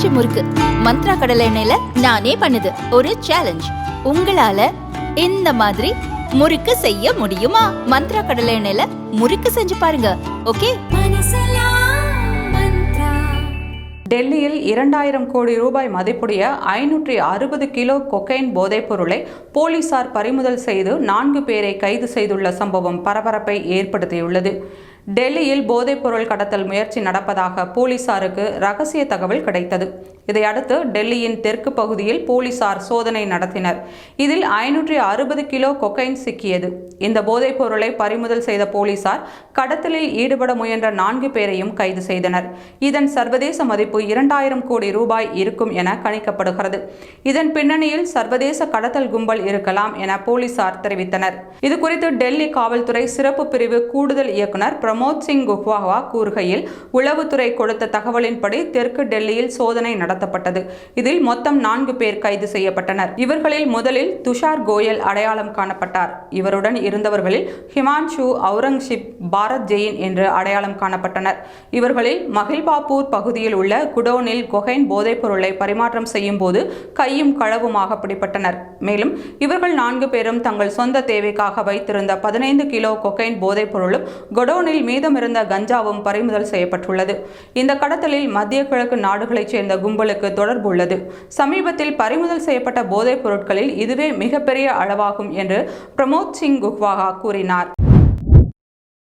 பஞ்சு முறுக்கு. மந்த்ரா கடலை எண்ணெயில நானே பண்ணுது. ஒரு சேலஞ்ச் உங்களால இந்த மாதிரி முறுக்கு செய்ய முடியுமா? மந்த்ரா கடலை எண்ணெயில முறுக்கு செஞ்சு பாருங்க. ஓகே? டெல்லியில் இரண்டாயிரம் கோடி ரூபாய் மதிப்புடைய ஐநூற்றி அறுபது கிலோ கொக்கைன் போதைப் பொருளை போலீசார் பறிமுதல் செய்து நான்கு பேரை கைது செய்துள்ள சம்பவம் பரபரப்பை ஏற்படுத்தியுள்ளது. டெல்லியில் போதைப்பொருள் கடத்தல் முயற்சி நடப்பதாக போலீசாருக்கு ரகசிய தகவல் கிடைத்தது. இதையடுத்து டெல்லியின் தெற்கு பகுதியில் போலீசார் சோதனை நடத்தினர். இதில் ஐநூற்றி அறுபது கிலோ கொக்கைன் சிக்கியது. இந்த போதைப் பொருளை பறிமுதல் செய்த போலீசார் கடத்தலில் ஈடுபட முயன்ற நான்கு பேரையும் கைது செய்தனர். இதன் சர்வதேச மதிப்பு இரண்டாயிரம் கோடி ரூபாய் இருக்கும் என கணிக்கப்படுகிறது. இதன் பின்னணியில் சர்வதேச கடத்தல் கும்பல் இருக்கலாம் என போலீசார் தெரிவித்தனர். இதுகுறித்து டெல்லி காவல்துறை சிறப்பு பிரிவு கூடுதல் இயக்குனர் பிரமோத் சிங் குஹ்வாஹா கூறுகையில் உளவுத்துறை கொடுத்த தகவலின்படி தெற்கு டெல்லியில் சோதனை நடத்தப்பட்டது. இதில் மொத்தம் நான்கு பேர் கைது செய்யப்பட்டனர். இவர்களில் முதலில் துஷார் கோயல் அடையாளம் காணப்பட்டார். இவருடன் இருந்தவர்களில் ஹிமான்ஷு அவுரங்ஷிப் பாரத் ஜெயின் என்று அடையாளம் காணப்பட்டனர். இவர்களில் மகில்பாப்பூர் பகுதியில் உள்ள குடோனில் கொகைன் போதைப் பொருளை பரிமாற்றம் செய்யும் போது கையும் களவுமாக பிடிபட்டனர் மேலும் இவர்கள் நான்கு பேரும் தங்கள் சொந்த தேவைக்காக வைத்திருந்த பதினைந்து கிலோ கொகைன் போதைப் பொருளும் கொடோனில் மீதமிருந்த கஞ்சாவும் பறிமுதல் செய்யப்பட்டுள்ளது. இந்த கடத்தலில் மத்திய கிழக்கு நாடுகளைச் சேர்ந்த கும்பலுக்கு தொடர்பு உள்ளது. சமீபத்தில் பறிமுதல் செய்யப்பட்ட போதைப் பொருட்களில் இதுவே மிகப்பெரிய அளவாகும் என்று பிரமோத் சிங் குஹ்வாகா கூறினார்.